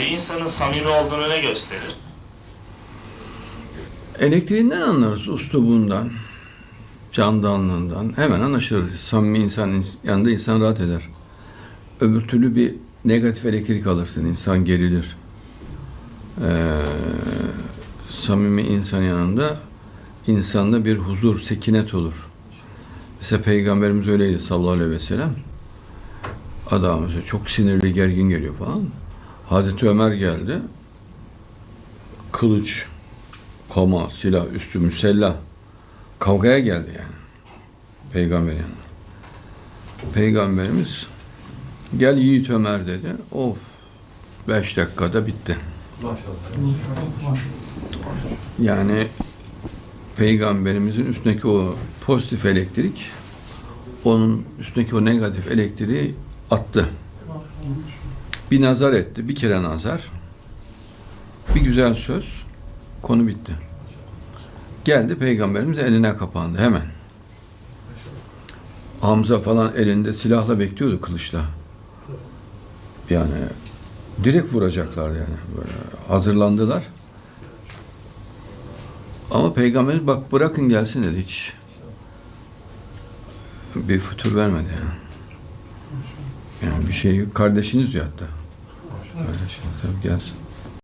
Bir insanın samimi olduğunu ne gösterir? Elektriğinden anlarız, uslubuğundan, candanlığından. Hemen anlaşılır. Samimi insan yanında insan rahat eder. Öbür türlü bir negatif elektrik alırsın, insan gerilir. Ee, samimi insan yanında insanda bir huzur, sekinet olur. Mesela Peygamberimiz öyleydi sallallahu aleyhi ve sellem. Adam mesela çok sinirli, gergin geliyor falan. Hazreti Ömer geldi. Kılıç, koma, silah, üstü müsellah. Kavgaya geldi yani. Peygamber yanına. Peygamberimiz gel Yiğit Ömer dedi. Of. Beş dakikada bitti. Yani Peygamberimizin üstündeki o pozitif elektrik onun üstündeki o negatif elektriği attı. Bir nazar etti. Bir kere nazar. Bir güzel söz. Konu bitti. Geldi peygamberimiz eline kapandı hemen. Hamza falan elinde silahla bekliyordu kılıçla. Yani direkt vuracaklar yani böyle hazırlandılar. Ama peygamberimiz bak bırakın gelsin dedi hiç bir fütur vermedi yani. Yani bir şey. Kardeşiniz diyor hatta. Kardeşiniz tabii gelsin.